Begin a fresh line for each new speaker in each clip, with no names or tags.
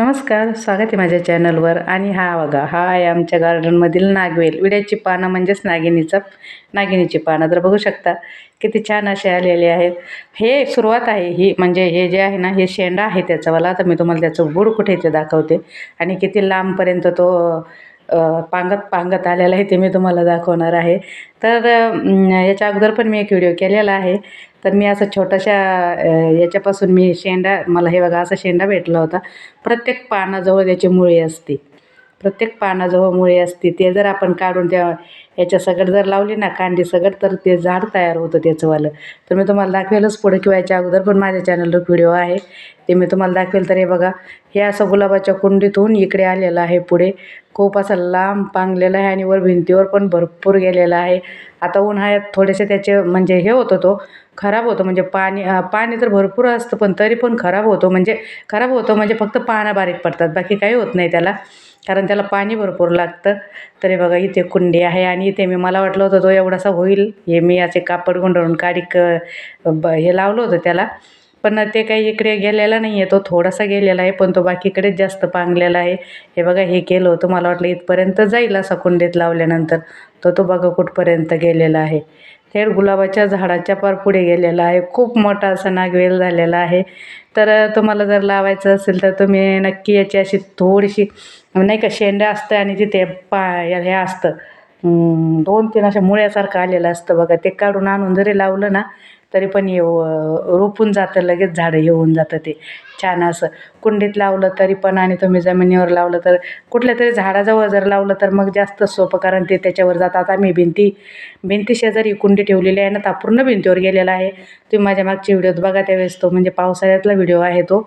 नमस्कार स्वागत आहे माझ्या चॅनलवर. आणि हा बघा हा आहे आमच्या गार्डनमधील नागवेल. विड्याची पानं म्हणजेच नागिनीचं नागिनीची पानं. तर बघू शकता किती छान असे आलेले आहेत. हे सुरुवात आहे ही म्हणजे हे जे आहे ना हे शेंडा आहे त्याचावाला तर मी तुम्हाला त्याचं गुड कुठे ते दाखवते. आणि किती लांबपर्यंत तो पांगत पांगत आलेलं आहे ते मी तुम्हाला दाखवणार आहे. तर याच्या अगोदर पण मी एक व्हिडिओ केलेला आहे. तर मी असं छोट्याशा याच्यापासून मी शेंडा मला हे बघा असा शेंडा भेटला होता. प्रत्येक पानाजवळ त्याची मुळी असते. प्रत्येक पानाजवळ मुळे असते. ते जर आपण काढून त्या याच्या सगट जर लावली ना कांडी सगट तर ते झाड तयार होतं त्याचंवालं. तर मी तुम्हाला दाखवेलच पुढे किंवा याच्या अगोदर पण माझ्या चॅनलवर व्हिडिओ आहे. ते मी तुम्हाला दाखवेल. तर हे बघा हे असं गुलाबाच्या कुंडीतून इकडे आलेलं आहे पुढे. खूप असा लांब पांगलेला आहे आणि वर भिंतीवर पण भरपूर गेलेला आहे. आता उन्हाळ्यात थोडेसे त्याचे म्हणजे हे होतं तो खराब होतो. म्हणजे पाणी पाणी तर भरपूर असतं पण तरी पण खराब होतो. म्हणजे खराब होतो म्हणजे फक्त पानं बारीक पडतात. बाकी काही होत नाही त्याला. कारण त्याला पाणी भरपूर लागतं. तरी बघा इथे कुंडी आहे आणि इथे मी मला वाटलं होतं तो एवढासा होईल. हे मी असे कापड गुंडाळून क ब हे लावलं होतं त्याला. पण ते काही इकडे गेलेला नाही आहे तो थोडासा गेलेला आहे पण तो बाकीकडेच जास्त पांगलेला आहे. हे बघा हे केलं होतं. मला वाटलं इथपर्यंत जाईल असा कुंडीत लावल्यानंतर. तर तो बघा कुठपर्यंत गेलेला आहे. थेट गुलाबाच्या झाडाच्या पार पुढे गेलेला आहे. खूप मोठा असा नागवेल झालेला आहे. तर तुम्हाला जर लावायचं असेल तर तुम्ही नक्की याची अशी थोडीशी नाही का शेंड्या असतं आणि तिथे पा हे असतं. दोन तीन अशा मुळ्यासारखं आलेलं असतं बघा. ते काढून आणून जरी लावलं ना तरी पण येऊ रोपून जातं लगेच झाडं येऊन जातं ते. छान असं. कुंडीत लावलं तरी पण आणि तुम्ही जमिनीवर लावलं तर कुठल्या तरी झाडाजवळ जर लावलं तर मग जास्त सोपं कारण ते त्याच्यावर जातात. आम्ही भिंती भिंती शेजारी कुंडी ठेवलेली आहे ना ता पूर्ण भिंतीवर गेलेला आहे. तुम्ही माझ्या मागच्या व्हिडिओत बघा त्यावेळेस तो म्हणजे पावसाळ्यातला व्हिडिओ आहे तो.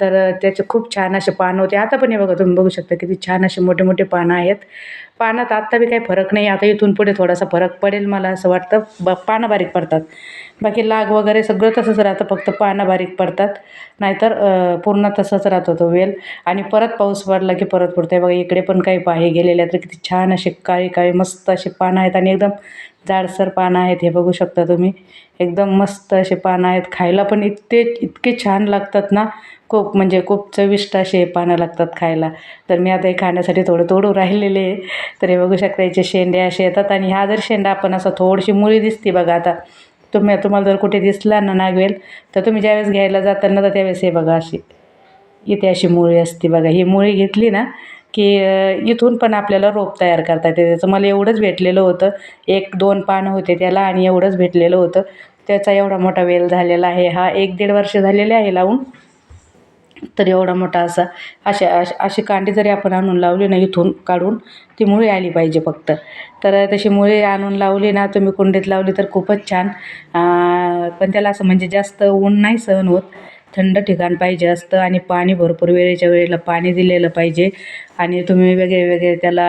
तर त्याचे खूप छान असे पानं होते. आता पण हे बघा तुम्ही बघू शकता किती छान असे मोठे मोठे पानं आहेत. पानात आत्ता बी काही फरक नाही आता इथून पुढे थोडासा फरक पडेल मला असं वाटतं. ब पानं बारीक पडतात. बाकी लाग वगैरे सगळं तसंच राहतं फक्त पानं बारीक पडतात. नाहीतर पूर्ण तसंच राहतो तो वेल. आणि परत पाऊस पडला की परत पडतो आहे बघा इकडे पण काही पाहे गेलेले आहेत. तर किती छान असे काळी काळी मस्त असे पानं आहेत. आणि एकदम जाडसर पानं आहेत. हे बघू शकता तुम्ही. एकदम मस्त असे पानं आहेत. खायला पण इतके इतके छान लागतात ना. खूप म्हणजे खूप चविष्ट असे पानं लागतात खायला. तर मी आता हे खाण्यासाठी थोडं तोडू राहिलेले आहे. तर हे बघू शकता याचे शेंडे असे येतात. आणि हा जर शेंडा आपण असं थोडीशी मुळी दिसते बघा आता. तुम्ही तुम्हाला जर कुठे दिसला ना नागवेल तर तुम्ही ज्यावेळेस घ्यायला जाताना तर त्यावेळेस हे बघा अशी इथे अशी मुळी असते बघा. ही मुळी घेतली ना की इथून पण आपल्याला रोप तयार करता येते. त्याचं मला एवढंच भेटलेलं होतं. एक दोन पानं होते त्याला आणि एवढंच भेटलेलं होतं. त्याचा एवढा मोठा वेल झालेला आहे. हा एक दीड वर्ष झालेले आहे लावून. तर एवढा मोठा असा अशा अश- अशी कांडी जरी आपण आणून लावली ना इथून काढून ती मुळी आली पाहिजे फक्त. तर तशी मुळी आणून लावली ना तुम्ही कुंडीत लावली तर खूपच छान. पण त्याला असं म्हणजे जास्त ऊन नाही सहन होत. थंड ठिकाण पाहिजे असतं आणि पाणी भरपूर वेळेच्या वेळेला पाणी दिलेलं पाहिजे. आणि तुम्ही वेगळे वेगळे त्याला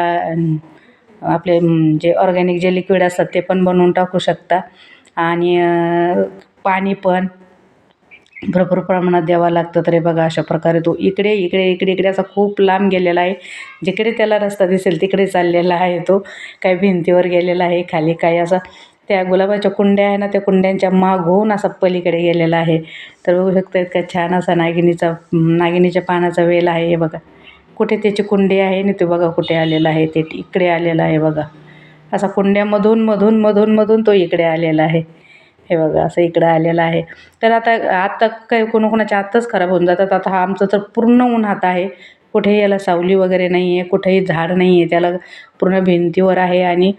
आपले जे ऑर्गॅनिक जे लिक्विड असतात ते पण बनवून टाकू शकता. आणि पाणी पण भरपूर प्रमाणात द्यावा लागतं तरी बघा अशा प्रकारे तो इकडे इकडे इकडे इकडे असा खूप लांब गेलेला आहे. जिकडे त्याला रस्ता दिसेल तिकडे चाललेला आहे तो. काही भिंतीवर गेलेला आहे खाली काही असा त्या गुलाबाच्या कुंड्या आहे ना त्या कुंड्यांच्या मागून असा पलीकडे गेलेला आहे. तर बघू शकता इतका छान असा नागिनीचा नागिनीच्या पानाचा वेल आहे हे बघा. कुठे त्याची कुंडी आहे आणि ते बघा कुठे आलेला आहे ते इकडे आलेला आहे बघा. असा कुंड्यामधून मधून मधून मधून तो इकडे आलेला आहे. हे बघा असं इकडं आलेलं आहे. तर आता आत्ता काही कोणाकोणाच्या आत्ताच खराब होऊन जातात. आता हा आमचं तर पूर्ण उन्हात आहे. कुठेही याला सावली वगैरे नाही आहे कुठेही झाड नाही आहे त्याला पूर्ण भिंतीवर आहे आणि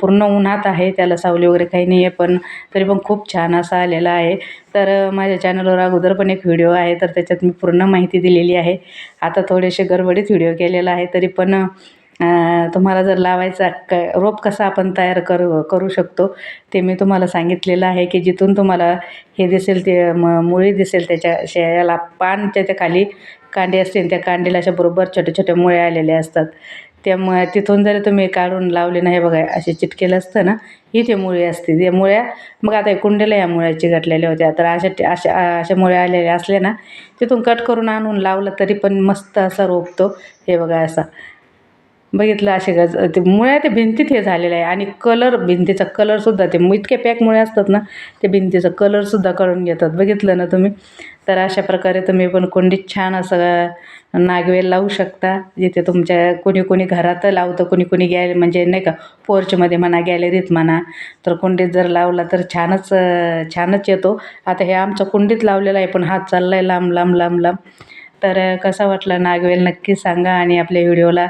पूर्ण उन्हात आहे. त्याला सावली वगैरे काही नाही आहे पण तरी पण खूप छान असा आलेला आहे. तर माझ्या चॅनलवर अगोदर पण एक व्हिडिओ आहे. तर त्याच्यात मी पूर्ण माहिती दिलेली आहे. आता थोडेसे गडबडीत व्हिडिओ केलेला आहे. तरी पण तुम्हाला जर लावायचा क रोप कसा आपण तयार करू करू शकतो ते मी तुम्हाला सांगितलेलं आहे की जिथून तुम्हाला हे दिसेल ते म मुळी दिसेल त्याच्या शेयाला पान त्याच्याखाली कांडी असते आणि त्या कांडीला अशा बरोबर छोटे छोटे मुळे आलेले असतात. त्यामुळे तिथून जरी तुम्ही काढून लावले नाही हे बघा असे चिटकेलं असतं ना ही ते मुळी असते त्या मुळ्या मग आता हे या मुळ्याची घटलेल्या होत्या. तर अशा अशा अशा मुळ्या आलेल्या असल्या ना तिथून कट करून आणून लावलं तरी पण मस्त असा रोपतो. हे बघा असा. बघितलं असे गज ते मुळ्या ते भिंतीत हे झालेलं आहे. आणि कलर भिंतीचा कलरसुद्धा ते इतके पॅक मुळे असतात ना ते भिंतीचा कलरसुद्धा करून घेतात. बघितलं ना तुम्ही? तर अशा प्रकारे तुम्ही पण कुंडीत छान असं नागवेल लावू शकता. जिथे तुमच्या कोणी कोणी घरात लावतं कोणी कोणी गॅल म्हणजे नाही का पोर्चमध्ये म्हणा गॅलरीत म्हणा. तर कुंडीत जर लावला तर छानच छानच येतो. आता हे आमचं कुंडीत लावलेलं आहे पण हात चालला आहे लांब लांब लांब लांब. तर कसा वाटला नागवेल नक्की सांगा आणि आपल्या व्हिडिओला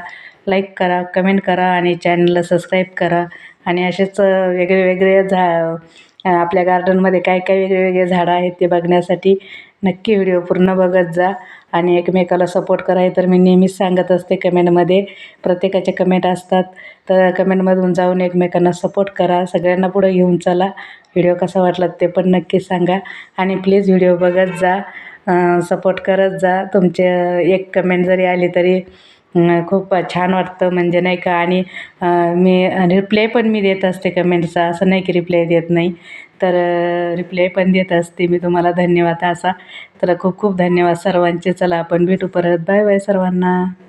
लाईक करा कमेंट करा आणि चॅनलला सबस्क्राईब करा. आणि असेच वेगळे वेगळे झा आपल्या गार्डनमध्ये काय काय वेगळे वेगळे झाडं आहेत ते बघण्यासाठी नक्की व्हिडिओ पूर्ण बघत जा. आणि एकमेकाला सपोर्ट करा हे तर मी नेहमीच सांगत असते कमेंटमध्ये प्रत्येकाचे कमेंट असतात. तर कमेंटमधून जाऊन एकमेकांना सपोर्ट करा. सगळ्यांना पुढं घेऊन चला. व्हिडिओ कसा वाटला ते पण नक्की सांगा. आणि प्लीज व्हिडिओ बघत जा. सपोर्ट करत जा. तुमचे एक कमेंट जरी आली तरी खूप छान वाटतं म्हणजे नाही का? आणि मी रिप्लाय पण मी देत असते कमेंटचा असं नाही की रिप्लाय देत नाही. तर रिप्लाय पण देत असते मी तुम्हाला. धन्यवाद असा. तर खूप खूप धन्यवाद सर्वांचे. चला आपण भेटू परत. बाय बाय सर्वांना.